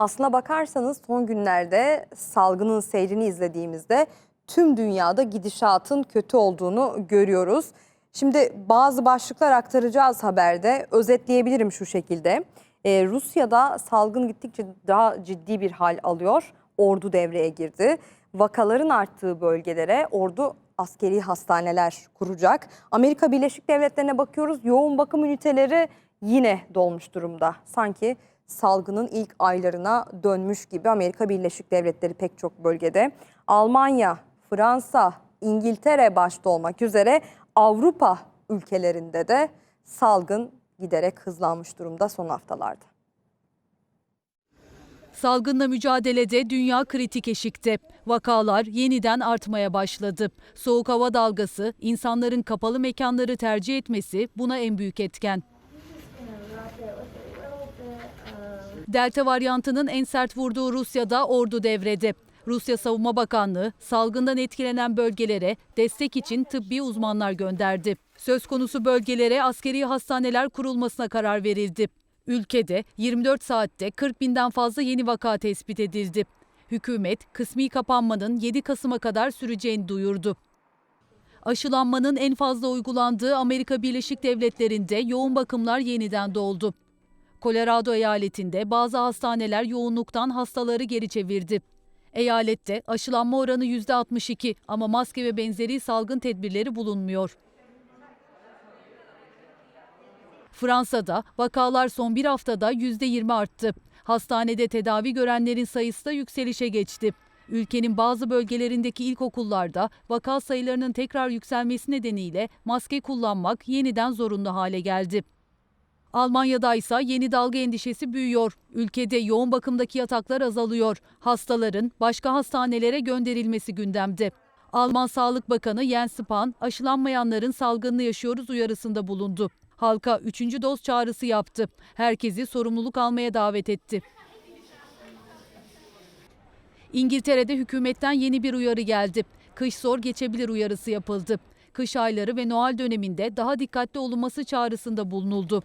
Aslına bakarsanız son günlerde salgının seyrini izlediğimizde tüm dünyada gidişatın kötü olduğunu görüyoruz. Şimdi bazı başlıklar aktaracağız haberde. Özetleyebilirim şu şekilde. Ee, Rusya'da salgın gittikçe daha ciddi bir hal alıyor. Ordu devreye girdi. Vakaların arttığı bölgelere ordu askeri hastaneler kuracak. Amerika Birleşik Devletleri'ne bakıyoruz. Yoğun bakım üniteleri yine dolmuş durumda. Sanki salgının ilk aylarına dönmüş gibi Amerika Birleşik Devletleri pek çok bölgede. Almanya, Fransa, İngiltere başta olmak üzere Avrupa ülkelerinde de salgın giderek hızlanmış durumda son haftalarda. Salgınla mücadelede dünya kritik eşikte. Vakalar yeniden artmaya başladı. Soğuk hava dalgası, insanların kapalı mekanları tercih etmesi buna en büyük etken. Delta varyantının en sert vurduğu Rusya'da ordu devrede. Rusya Savunma Bakanlığı salgından etkilenen bölgelere destek için tıbbi uzmanlar gönderdi. Söz konusu bölgelere askeri hastaneler kurulmasına karar verildi. Ülkede 24 saatte 40 binden fazla yeni vaka tespit edildi. Hükümet kısmi kapanmanın 7 Kasım'a kadar süreceğini duyurdu. Aşılanmanın en fazla uygulandığı Amerika Birleşik Devletleri'nde yoğun bakımlar yeniden doldu. Colorado eyaletinde bazı hastaneler yoğunluktan hastaları geri çevirdi. Eyalette aşılanma oranı %62 ama maske ve benzeri salgın tedbirleri bulunmuyor. Fransa'da vakalar son bir haftada %20 arttı. Hastanede tedavi görenlerin sayısı da yükselişe geçti. Ülkenin bazı bölgelerindeki ilkokullarda vaka sayılarının tekrar yükselmesi nedeniyle maske kullanmak yeniden zorunlu hale geldi. Almanya'da ise yeni dalga endişesi büyüyor. Ülkede yoğun bakımdaki yataklar azalıyor. Hastaların başka hastanelere gönderilmesi gündemde. Alman Sağlık Bakanı Jens Spahn aşılanmayanların salgınını yaşıyoruz uyarısında bulundu. Halka 3. doz çağrısı yaptı. Herkesi sorumluluk almaya davet etti. İngiltere'de hükümetten yeni bir uyarı geldi. Kış zor geçebilir uyarısı yapıldı. Kış ayları ve Noel döneminde daha dikkatli olunması çağrısında bulunuldu.